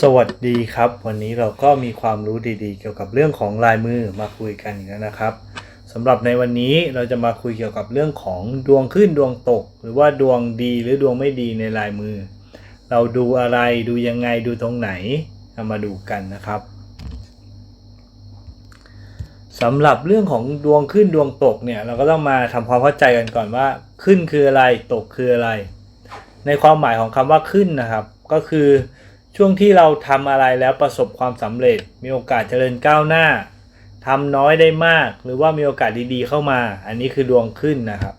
สวัสดีครับ วันนี้เราก็มีความรู้ดีๆ เกี่ยวกับเรื่องของลายมือมาคุยกันอีกแล้วนะครับสำหรับในวันนี้เราจะมาคุยเกี่ยวกับเรื่องของดวงขึ้นดวงตก หรือว่าดวงดีหรือดวงไม่ดีในลายมือ เราดูอะไรดูยังไงดูตรงไหนเอามาดูกันนะครับสำหรับเรื่องของดวงขึ้นดวงตกเนี่ยเราก็ต้องมาทำความเข้าใจกันก่อนว่า ขึ้นคืออะไรตกคืออะไร ในความหมายของคำว่าขึ้นนะครับ ก็คือ ช่วงที่เราทำอะไรแล้วประสบความสำเร็จ มีโอกาสเจริญก้าวหน้าทำน้อยได้มาก หรือว่ามีโอกาสดีๆเข้ามา อันนี้คือดวงขึ้นนะครับ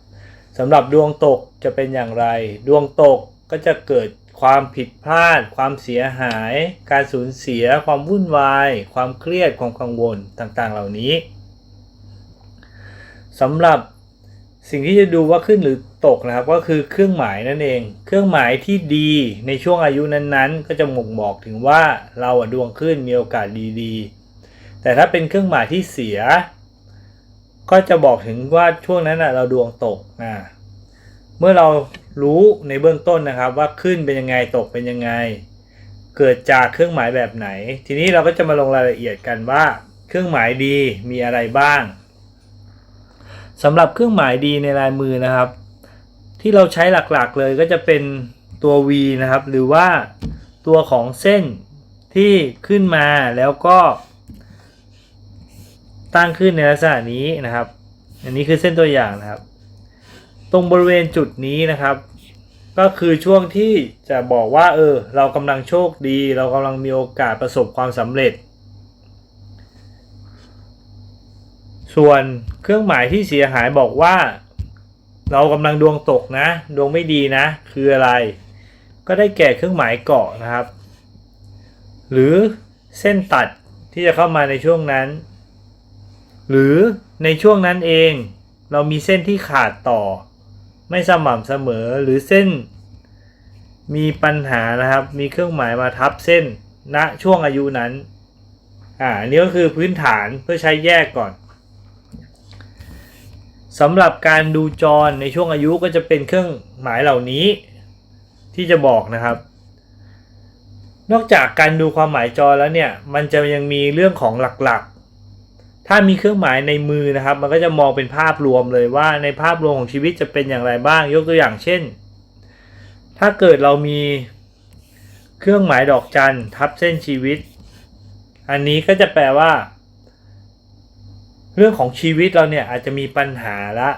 สำหรับดวงตกจะเป็นอย่างไร ดวงตกก็จะเกิดความผิดพลาด ความเสียหาย การสูญเสีย ความวุ่นวาย ความเครียด ความกังวลต่างๆ เหล่านี้สำหรับสิ่งที่จะดูว่าขึ้นหรือ ตกนะครับก็คือเครื่องหมายนั่นเอง เครื่องหมายที่ดีในช่วงอายุนั้นๆ ก็จะบ่งบอกถึงว่าเราดวงขึ้นมีโอกาสดีๆ แต่ถ้าเป็นเครื่องหมายที่เสีย ก็จะบอกถึงว่าช่วงนั้นอะเราดวงตกอ่าเมื่อเรารู้ในเบื้องต้นนะครับว่าขึ้นเป็นยังไงตกเป็นยังไง เกิดจากเครื่องหมายแบบไหน ทีนี้เราก็จะมาลงรายละเอียดกันว่า เครื่องหมายดีมีอะไรบ้างสำหรับเครื่องหมายดีในลายมือนะครับ ที่เราใช้หลักๆเลยก็จะเป็นตัว V นะครับ หรือว่าตัวของเส้นที่ขึ้นมาแล้วก็ ตั้งขึ้นในลักษณะนี้นะครับ อันนี้คือเส้นตัวอย่างนะครับ ตรงบริเวณจุดนี้นะครับ ก็คือช่วงที่จะบอกว่า เออ เรากำลังโชคดี เรากำลังมีโอกาสประสบความสำเร็จ ส่วนเครื่องหมายที่เสียหายบอกว่า เรากำลังดวงตกนะ ดวงไม่ดีนะ คืออะไร ก็ได้แก่เครื่องหมายเกาะนะครับ หรือเส้นตัดที่จะเข้ามาในช่วงนั้น หรือในช่วงนั้นเอง เรามีเส้นที่ขาดต่อ ไม่สม่ำเสมอหรือเส้น มีปัญหานะครับ มีเครื่องหมายมาทับเส้นณช่วงอายุนั้นอ่าอันนี้ก็คือพื้นฐานเพื่อใช้แยกก่อน สำหรับการดูจรในช่วงอายุก็จะเป็นเครื่องหมายเหล่านี้ ที่จะบอกนะครับ นอกจากการดูความหมายจรแล้วเนี่ย มันจะยังมีเรื่องของหลักๆ ถ้ามีเครื่องหมายในมือนะครับ มันก็จะมองเป็นภาพรวมเลยว่าในภาพรวมของชีวิตจะเป็นอย่างไรบ้าง ยกตัวอย่างเช่น ถ้าเกิดเรามีเครื่องหมายดอกจันทับเส้นชีวิต อันนี้ก็จะแปลว่า เรื่องของชีวิตเราเนี่ยอาจจะมีปัญหาละ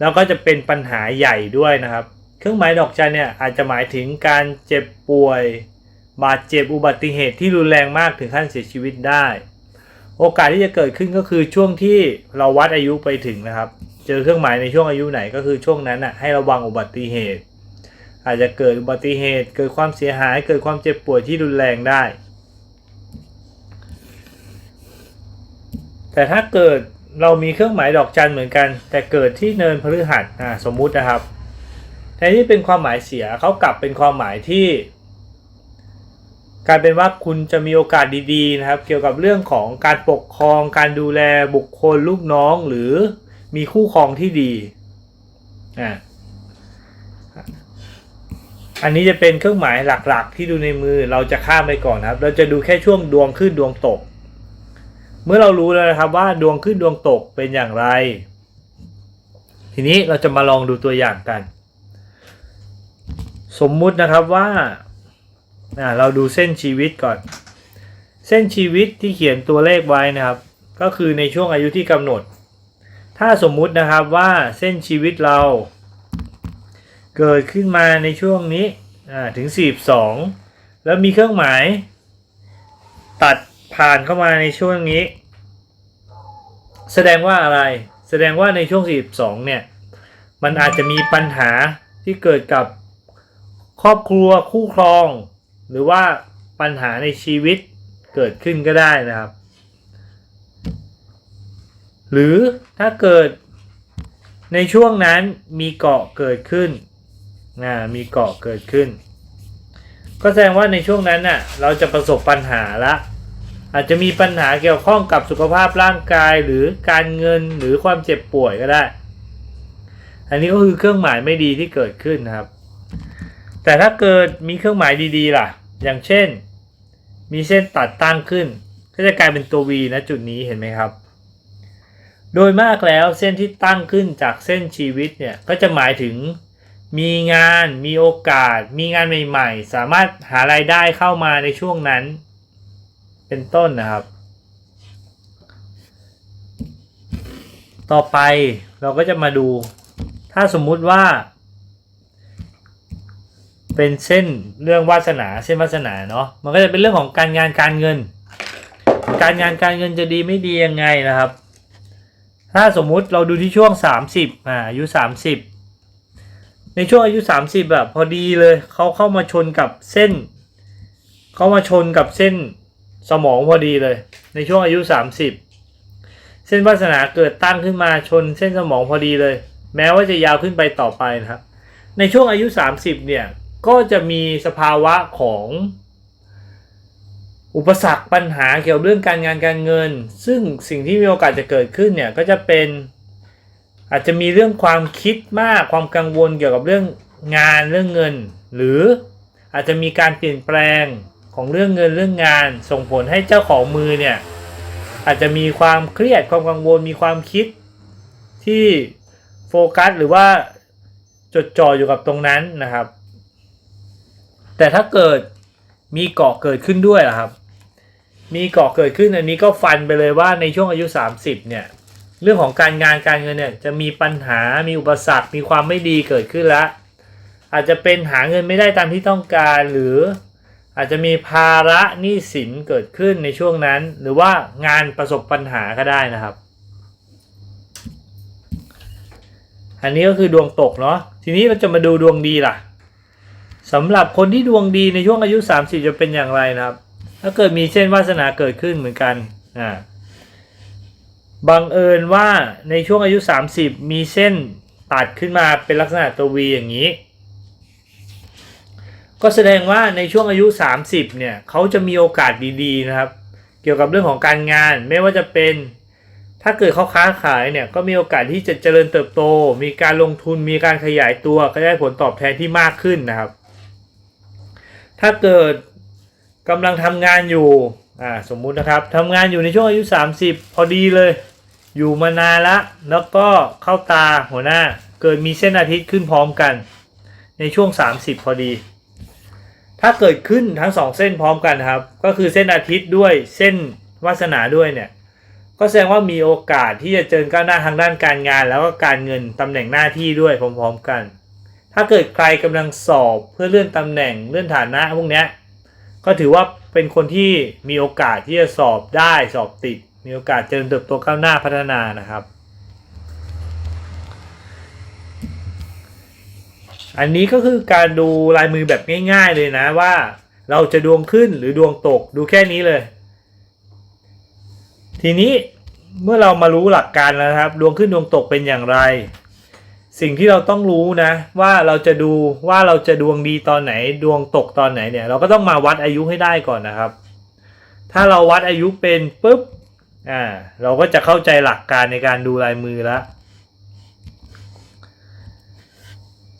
แล้วก็จะเป็นปัญหาใหญ่ด้วยนะครับ เครื่องหมายดอกจันเนี่ยอาจจะหมายถึงการเจ็บป่วย บาดเจ็บอุบัติเหตุที่รุนแรงมากถึงขั้นเสียชีวิตได้ โอกาสที่จะเกิดขึ้นก็คือช่วงที่เราวัดอายุไปถึงนะครับ เจอเครื่องหมายในช่วงอายุไหนก็คือช่วงนั้นอะให้ระวังอุบัติเหตุ อาจจะเกิดอุบัติเหตุ เกิดความเสียหาย เกิดความเจ็บป่วยที่รุนแรงได้ แต่ถ้าเกิดเรามีเครื่องหมายดอกจันเหมือนกัน แต่เกิดที่เนินพฤหัสอ่าสมมุตินะครับแทนที่เป็นความหมายเสียเขากลับเป็นความหมายที่กลายเป็นว่าคุณจะมีโอกาสดีๆนะครับ เกี่ยวกับเรื่องของการปกครอง การดูแลบุคคลลูกน้องหรือมีคู่ครองที่ดีอ่าอันนี้จะเป็นเครื่องหมายหลักๆ ที่ดูในมือเราจะข้ามไปก่อนนะครับ เราจะดูแค่ช่วงดวงขึ้นดวงตก เมื่อเรารู้แล้วนะครับว่าดวงขึ้นดวงตกเป็นอย่างไร ทีนี้เราจะมาลองดูตัวอย่างกัน สมมุตินะครับว่าเราดูเส้นชีวิตก่อน เส้นชีวิตที่เขียนตัวเลขไว้นะครับ ก็คือในช่วงอายุที่กำหนด ถ้าสมมุตินะครับว่าเส้นชีวิตเรา เกิดขึ้นมาในช่วงนี้ถึง 42 แล้วมีเครื่องหมาย ผ่านเข้ามาในช่วงนี้ แสดงว่าอะไร แสดงว่าในช่วง 42 เนี่ย มันอาจจะมีปัญหาที่เกิดกับครอบครัวคู่ครอง หรือว่าปัญหาในชีวิตเกิดขึ้นก็ได้นะครับ หรือถ้าเกิดในช่วงนั้นมีเกาะเกิดขึ้นนะมีเกาะเกิดขึ้น ก็แสดงว่าในช่วงนั้นน่ะเราจะประสบปัญหาละ อาจจะมีปัญหาเกี่ยวข้องกับสุขภาพร่างกายหรือการเงินหรือความเจ็บป่วยก็ได้ อันนี้ก็คือเครื่องหมายไม่ดีที่เกิดขึ้นนะครับ แต่ถ้าเกิดมีเครื่องหมายดีๆ ล่ะ อย่างเช่น มีเส้นตัดตั้งขึ้น ก็จะกลายเป็นตัว V นะจุดนี้เห็นไหมครับ โดยมากแล้วเส้นที่ตั้งขึ้นจากเส้นชีวิตเนี่ยก็จะหมายถึงมีงาน มีโอกาส มีงานใหม่ ๆ สามารถหารายได้เข้ามาในช่วงนั้น เป็นต้นนะครับ ต่อไปเราก็จะมาดู ถ้าสมมุติว่า เป็นเส้นเรื่องวาสนาเส้นวาสนาเนาะมันก็จะเป็นเรื่องของการงานการเงิน การงานการเงินจะดีไม่ดียังไงนะครับ ถ้าสมมุติเราดูที่ช่วง 30อ่าอายุ 30ในช่วงอายุ 30แบบพอดีเลยเขาเข้ามาชนกับเส้น เข้ามาชนกับเส้น สมองพอดีเลย ในช่วงอายุ 30 เส้นวาสนาเกิดตั้งขึ้นมาชนเส้นสมองพอดีเลย แม้ว่าจะยาวขึ้นไปต่อไปนะครับ ในช่วงอายุ 30 เนี่ยก็จะมีสภาวะของ อุปสรรคปัญหาเกี่ยวกับเรื่องการงานการเงิน ซึ่งสิ่งที่มีโอกาสจะเกิดขึ้นเนี่ยก็จะเป็นอาจจะมีเรื่องความคิดมากความกังวลเกี่ยวกับเรื่องงานเรื่องเงิน หรืออาจจะมีการเปลี่ยนแปลง ของเรื่องเงินเรื่องงาน ส่งผลให้เจ้าของมือเนี่ยอาจจะมีความเครียดความกังวลมีความคิดที่โฟกัสหรือว่าจดจ่ออยู่กับตรงนั้นนะครับ แต่ถ้าเกิดมีเกาะเกิดขึ้นด้วยล่ะครับ มีเกาะเกิดขึ้นอันนี้ก็ฟันไปเลยว่าในช่วงอายุ 30เนี่ยเรื่องของการงานการเงินเนี่ยจะมีปัญหา มีอุปสรรค มีความไม่ดีเกิดขึ้นแล้ว อาจจะเป็นหาเงินไม่ได้ตามที่ต้องการหรือ อาจจะมีภาระหนี้สินเกิดขึ้นในช่วงนั้น หรือว่างานประสบปัญหาก็ได้นะครับ อันนี้ก็คือดวงตกเนาะทีนี้เราจะมาดูดวงดีล่ะสำหรับคนที่ดวงดีในช่วงอายุ 30 จะเป็นอย่างไรนะครับ ถ้าเกิดมีเส้นวาสนาเกิดขึ้นเหมือนกันอ่าบังเอิญว่าในช่วงอายุ 30 มีเส้นตัดขึ้นมาเป็นลักษณะตัววีอย่างนี้ ก็แสดงว่าในช่วงอายุ 30 เนี่ยเขาจะมีโอกาสดีๆนะครับ เกี่ยวกับเรื่องของการงาน ไม่ว่าจะเป็น ถ้าเกิดเขาค้าขายเนี่ยก็มีโอกาสที่จะเจริญเติบโต มีการลงทุนมีการขยายตัวก็ได้ผลตอบแทนที่มากขึ้นนะครับ ถ้าเกิดกำลังทำงานอยู่อ่าสมมุตินะครับทำงานอยู่ในช่วงอายุ 30 พอดีเลย อยู่มานานละแล้วก็เข้าตาหัวหน้า เกิดมีเส้นอาทิตย์ขึ้นพร้อมกัน ในช่วง 30 พอดี ถ้าเกิดขึ้นทั้งสองเส้นพร้อมกันครับ ก็คือเส้นอาทิตย์ด้วยเส้นวาสนาด้วยเนี่ย ก็แสดงว่ามีโอกาสที่จะเจริญก้าวหน้าทางด้านการงาน แล้วก็การเงินตำแหน่งหน้าที่ด้วยพร้อมๆกัน ถ้าเกิดใครกำลังสอบเพื่อเลื่อนตำแหน่งเลื่อนฐานะพวกเนี้ยก็ถือว่าเป็นคนที่มีโอกาสที่จะสอบได้สอบติด มีโอกาสเจริญเติบโตก้าวหน้าพัฒนานะครับ อันนี้ก็คือการดูลายมือแบบง่ายๆเลยนะว่า เราจะดวงขึ้นหรือดวงตกดูแค่นี้เลย ทีนี้เมื่อเรามารู้หลักการแล้วครับ ดวงขึ้นดวงตกเป็นอย่างไร สิ่งที่เราต้องรู้นะ ว่าเราจะดูว่าเราจะดวงดีตอนไหน ดวงตกตอนไหนเนี่ย เราก็ต้องมาวัดอายุให้ได้ก่อนนะครับ ถ้าเราวัดอายุเป็นปุ๊บอ่าเราก็จะเข้าใจหลักการในการดูลายมือแล้ว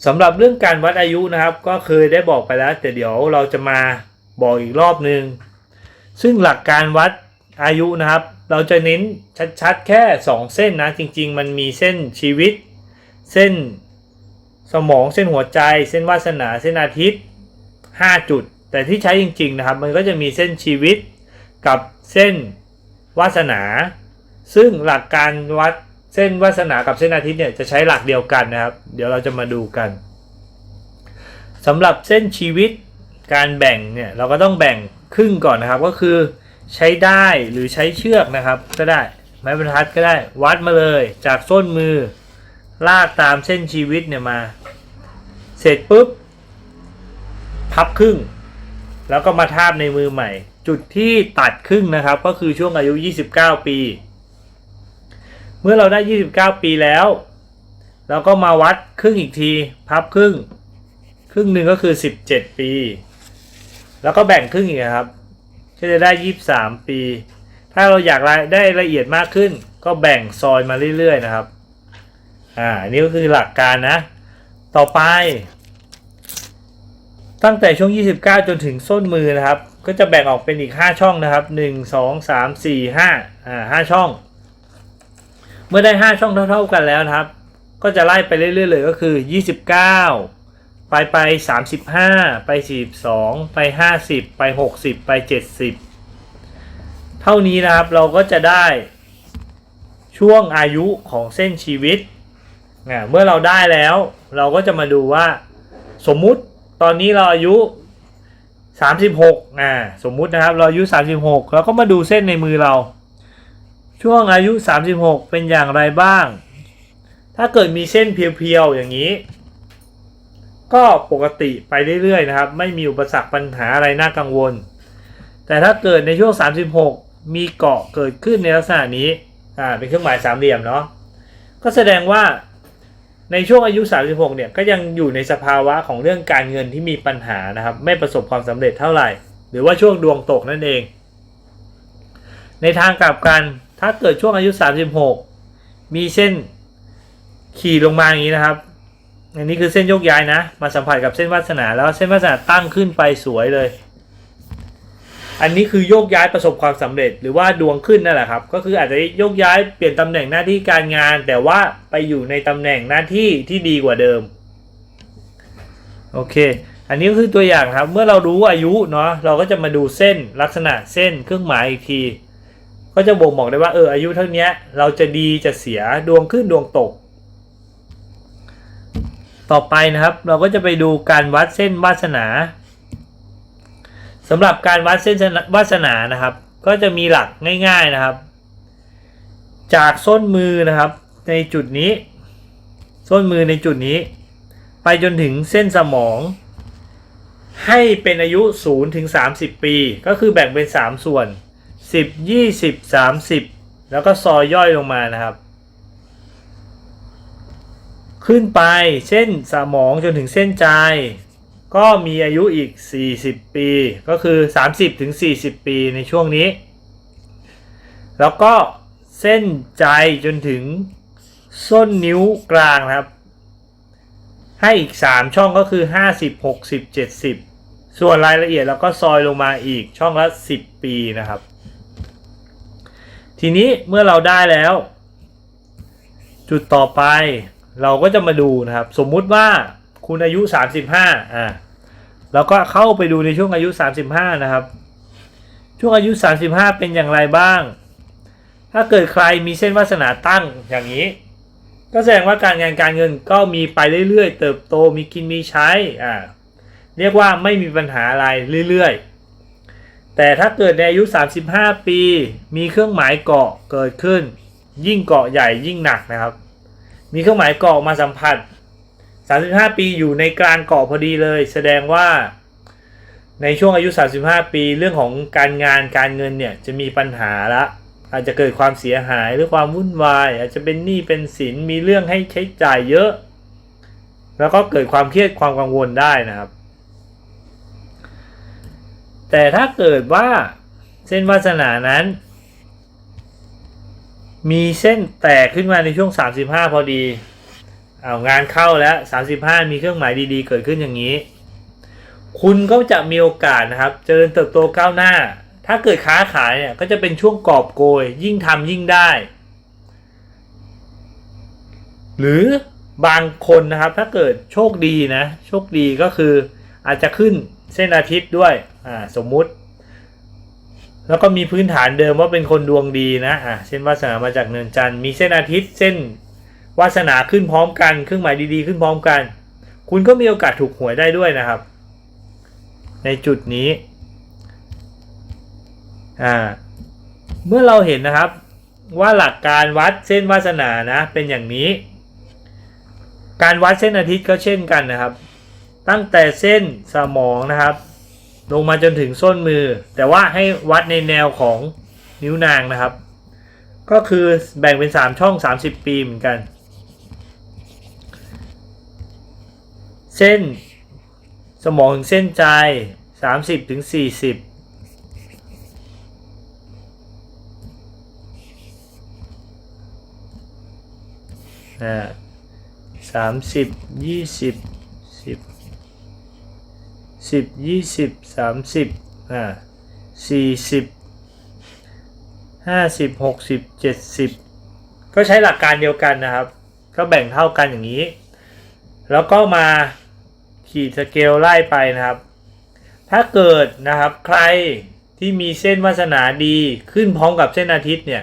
สำหรับเรื่องการวัดอายุนะครับ ก็เคยได้บอกไปแล้ว แต่เดี๋ยวเราจะมาบอกอีกรอบนึง ซึ่งหลักการวัดอายุนะครับ เราจะเน้นชัดๆ แค่ 2 เส้นนะ จริง ๆ มันมีเส้นชีวิต เส้นสมองเส้นหัวใจ เส้นวาสนา เส้นอาทิตย์ 5 จุด แต่ที่ใช้จริง ๆ นะครับ มันก็จะมีเส้นชีวิตกับเส้นวาสนา ซึ่งหลักการวัด เส้นวาสนากับเส้นอาทิตย์เนี่ยจะใช้หลักเดียวกันนะครับ เดี๋ยวเราจะมาดูกันสำหรับเส้นชีวิตการแบ่งเนี่ยเราก็ต้องแบ่งครึ่งก่อนนะครับ ก็คือใช้ได้หรือใช้เชือกนะครับ ก็ได้ไม้บรรทัดก็ได้วัดมาเลยจากส้นมือ ลากตามเส้นชีวิตเนี่ยมา เสร็จปุ๊บ พับครึ่ง แล้วก็มาทาบในมือใหม่ จุดที่ตัดครึ่งนะครับ ก็คือช่วงอายุ 29 ปี มื่อเราได้ 29 ปีแล้ว เราก็มาวัดครึ่งอีกที พับครึ่ง ครึ่งหนึ่งก็คือ 17 ปี แล้วก็แบ่งครึ่งอีกครับ ก็จะได้ 23 ปี ถ้าเราอยากได้ละเอียดมากขึ้น ก็แบ่งซอยมาเรื่อยๆนะครับ อ่า นี่ก็คือหลักการนะ ต่อไป ตั้งแต่ช่วง 29 จนถึงส้นมือนะครับ ก็จะแบ่งออกเป็นอีก 5 ช่องนะครับ 1 2 3 4 5อ่า5ช่อง เมื่อได้ 5 ช่องเท่า ๆกันแล้วนะครับ ก็จะไล่ไปเรื่อยๆเลยก็คือ 29 ไปไป 35 ไป 42 ไป 50 ไป 60 ไป 70 เท่านี้นะครับเราก็จะได้ช่วงอายุของเส้นชีวิตอ่าเมื่อเราได้แล้ว เราก็จะมาดูว่า สมมุติตอนนี้เราอายุ 36อ่าสมมุตินะครับเราอายุ 36 แล้วก็มาดูเส้นในมือเรา ช่วงอายุ 36 เป็นอย่างไรบ้าง ถ้าเกิดมีเส้นเพียวๆอย่างนี้ ก็ปกติไปเรื่อยๆนะครับ ไม่มีอุปสรรคปัญหาอะไรน่ากังวล แต่ถ้าเกิดในช่วง 36 มีเกาะเกิดขึ้นในลักษณะนี้อ่าเป็นเครื่องหมายสามเหลี่ยมเนาะก็แสดงว่าในช่วงอายุ 36 เนี่ยก็ยังอยู่ในสภาวะของเรื่องการเงินที่มีปัญหานะครับ ไม่ประสบความสำเร็จเท่าไหร่ หรือว่าช่วงดวงตกนั่นเอง ในทางกลับกัน ถ้าเกิดช่วงอายุ 36 มีเส้นขี่ลงมาอย่างนี้นะครับ อันนี้คือเส้นโยกย้ายนะ มาสัมผัสกับเส้นวาสนาแล้วเส้นวาสนาตั้งขึ้นไปสวยเลย อันนี้คือโยกย้ายประสบความสำเร็จหรือว่าดวงขึ้นนั่นแหละครับ ก็คืออาจจะโยกย้ายเปลี่ยนตำแหน่งหน้าที่การงาน แต่ว่าไปอยู่ในตำแหน่งหน้าที่ที่ดีกว่าเดิม โอเค อันนี้ก็คือตัวอย่างครับ เมื่อเรารู้อายุเนาะเราก็จะมาดูเส้นลักษณะเส้นเครื่องหมายอีกที ก็จะบ่งบอกได้ว่าเอออายุเท่านี้เราจะดีจะเสียดวงขึ้นดวงตก ต่อไปนะครับเราก็จะไปดูการวัดเส้นวาสนาสำหรับการวัดเส้นวาสนานะครับ ก็จะมีหลักง่าย ๆนะครับ จากส้นมือนะครับ ในจุดนี้ ส้นมือในจุดนี้ ไปจนถึงเส้นสมอง ให้เป็นอายุ0ถึง30 ปี ก็คือแบ่งเป็น 3 ส่วน 10 20 30แล้วก็ซอยย่อยลงมานะครับ ขึ้นไปเส้นสมองจนถึงเส้นใจ ก็มีอายุอีก 40 ปี ก็คือ 30ถึง40 ปีในช่วงนี้ แล้วก็เส้นใจจนถึงส้นนิ้วกลางนะครับ ให้อีก 3 ช่องก็คือ 50 60 70 ส่วนรายละเอียดเราก็ซอยลงมาอีกช่องละ 10 ปีนะครับ ทีนี้เมื่อเราได้แล้ว จุดต่อไป เราก็จะมาดูนะครับ สมมุติว่าคุณอายุ 35อ่าเราก็เข้าไปดูในช่วงอายุ 35 นะครับ ช่วงอายุ 35 เป็นอย่างไรบ้าง ถ้าเกิดใครมีเส้นวาสนาตั้งอย่างนี้ ก็แสดงว่าการงานการเงินก็มีไปเรื่อยๆ เติบโตมีกินมีใช้อ่าเรียกว่าไม่มีปัญหาอะไรเรื่อยๆ แต่ถ้าเกิดในอายุ 35 ปี มีเครื่องหมายเกาะเกิดขึ้น ยิ่งเกาะใหญ่ยิ่งหนักนะครับ มีเครื่องหมายเกาะมาสัมผัส 35 ปีอยู่ในกลางเกาะพอดีเลย แสดงว่าในช่วงอายุ 35 ปี เรื่องของการงานการเงินเนี่ยจะมีปัญหาละ อาจจะเกิดความเสียหายหรือความวุ่นวาย อาจจะเป็นหนี้เป็นสินมีเรื่องให้ใช้จ่ายเยอะ แล้วก็เกิดความเครียดความกังวลได้นะครับ แต่ถ้าเกิดว่าเส้นวาสนานั้น มีเส้นแตกขึ้นมาในช่วง 35 พอดีเอางานเข้าแล้ว 35 มีเครื่องหมายดีๆ เกิดขึ้นอย่างนี้ คุณก็จะมีโอกาสนะครับ เจริญเติบโตก้าวหน้า ถ้าเกิดค้าขายเนี่ยก็จะเป็นช่วงกอบโกย ยิ่งทำยิ่งได้ หรือบางคนนะครับถ้าเกิดโชคดีนะ โชคดีก็คืออาจจะขึ้น เส้นอาทิตย์ด้วยอ่าสมมุติ แล้วก็มีพื้นฐานเดิมว่าเป็นคนดวงดีนะอ่าเส้นวาสนามาจากเนินจันทร์มีเส้นอาทิตย์ เส้นวาสนาขึ้นพร้อมกันเครื่องหมายดีๆ ขึ้นพร้อมกัน คุณก็มีโอกาสถูกหวยได้ด้วยนะครับ ในจุดนี้อ่าเมื่อเราเห็นนะครับว่าหลักการวัดเส้นวาสนานะเป็นอย่างนี้ การวัดเส้นอาทิตย์ก็เช่นกันนะครับ ตั้งแต่เส้นสมองนะครับ ลงมาจนถึงส้นมือ แต่ว่าให้วัดในแนวของนิ้วนางนะครับ ก็คือแบ่งเป็น 3 ช่อง 30 ปีเหมือนกัน เส้นสมองถึงเส้นใจ 30ถึง40อ่าสามสิบยี่สิบสิบ สิบยี่สิบสามสิบอ่าสี่สิบห้าสิบหกสิบเจ็ดสิบก็ใช้หลักการเดียวกันนะครับ ก็แบ่งเท่ากันอย่างนี้ แล้วก็มาขีดสเกลไล่ไปนะครับ ถ้าเกิดนะครับใครที่มีเส้นวาสนาดีขึ้นพร้อมกับเส้นอาทิตย์เนี่ย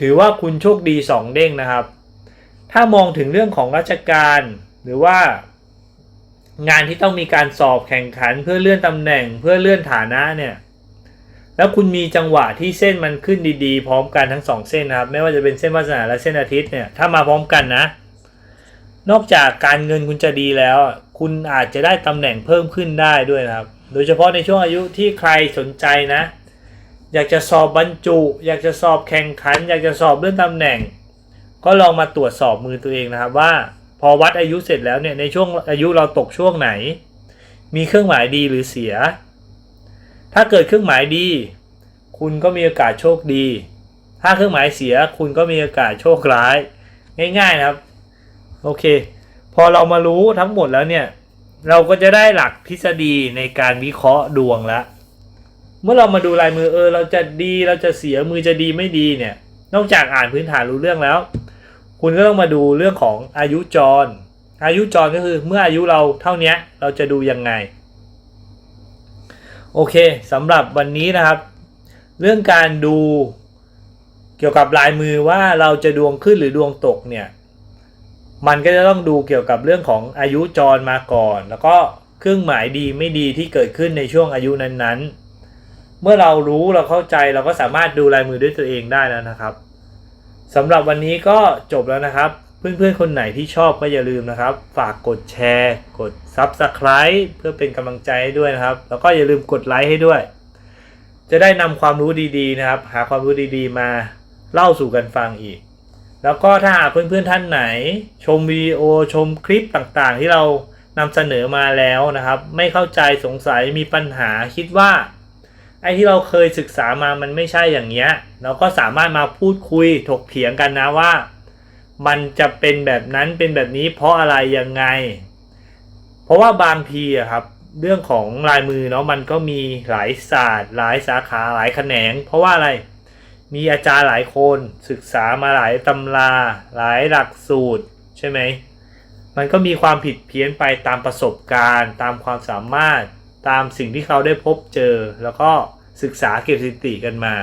ถือว่าคุณโชคดี2เด้งนะครับ ถ้ามองถึงเรื่องของราชการหรือว่า งานที่ต้องมีการสอบแข่งขันเพื่อเลื่อนตำแหน่งเพื่อเลื่อนฐานะเนี่ยแล้วคุณมีจังหวะที่เส้นมันขึ้นดีๆ พร้อมกันทั้งสองเส้นนะครับ ไม่ว่าจะเป็นเส้นวาสนาและเส้นอาทิตย์เนี่ยถ้ามาพร้อมกันนะ นอกจากการเงินคุณจะดีแล้ว คุณอาจจะได้ตำแหน่งเพิ่มขึ้นได้ด้วยนะครับ โดยเฉพาะในช่วงอายุที่ใครสนใจนะ อยากจะสอบบรรจุ อยากจะสอบแข่งขัน อยากจะสอบเลื่อนตำแหน่ง ก็ลองมาตรวจสอบมือตัวเองนะครับว่า พอวัดอายุเสร็จแล้วเนี่ยในช่วงอายุเราตกช่วงไหน มีเครื่องหมายดีหรือเสีย ถ้าเกิดเครื่องหมายดี คุณก็มีโอกาสโชคดี ถ้าเครื่องหมายเสียคุณก็มีโอกาสโชคร้าย ง่ายๆนะครับโอเค พอเรามารู้ทั้งหมดแล้วเนี่ยเราก็จะได้หลักทฤษฎีในการวิเคราะห์ดวงแล้วเมื่อเรามาดูลายมือเออ เราจะดีเราจะเสียมือจะดีไม่ดีเนี่ย นอกจากอ่านพื้นฐานรู้เรื่องแล้ว คุณก็ต้องมาดูเรื่องของอายุจร อายุจรก็คือเมื่ออายุเราเท่านี้เราจะดูยังไง โอเคสำหรับวันนี้นะครับ เรื่องการดูเกี่ยวกับลายมือว่าเราจะดวงขึ้นหรือดวงตกเนี่ย มันก็จะต้องดูเกี่ยวกับเรื่องของอายุจรมาก่อน แล้วก็เครื่องหมายดีไม่ดีที่เกิดขึ้นในช่วงอายุนั้นๆ เมื่อเรารู้เราเข้าใจเราก็สามารถดูลายมือด้วยตัวเองได้แล้วนะครับ สำหรับวันนี้ก็จบแล้วนะครับ เพื่อนๆ คนไหนที่ชอบก็อย่าลืมนะครับ ฝากกดแชร์ กด Subscribe เพื่อเป็นกำลังใจให้ด้วยนะครับ แล้วก็อย่าลืมกดไลค์ให้ด้วย จะได้นำความรู้ดีๆนะครับ หาความรู้ดีๆ มาเล่าสู่กันฟังอีก แล้วก็ถ้าหากเพื่อนๆท่านไหน ชมวิดีโอชมคลิปต่างๆ ที่เรานำเสนอมาแล้วนะครับ ไม่เข้าใจสงสัยมีปัญหาคิดว่า อ้ที่เราเคยศึกษามามันไม่ใช่อย่างเงี้ย เราก็สามารถมาพูดคุยถกเถียงกันนะว่า มันจะเป็นแบบนั้นเป็นแบบนี้เพราะอะไรยังไง เพราะว่าบางทีอะครับ เรื่องของลายมือเนาะมันก็มีหลายศาสตร์ หลายสาขาหลายแขนง เพราะว่าอะไรมีอาจารย์หลายคนศึกษามาหลายตำรา หลายหลักสูตรใช่ไหมมันก็มีความผิดเพี้ยนไปตามประสบการณ์ ตามความสามารถตามสิ่งที่เขาได้พบเจอ แล้วก็ ศึกษาเก็บสถิติกันมา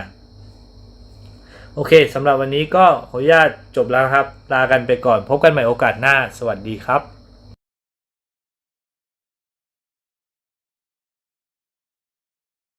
โอเคสำหรับวันนี้ก็ขออนุญาตจบแล้วครับ ลากันไปก่อนพบกันใหม่โอกาสหน้า สวัสดีครับ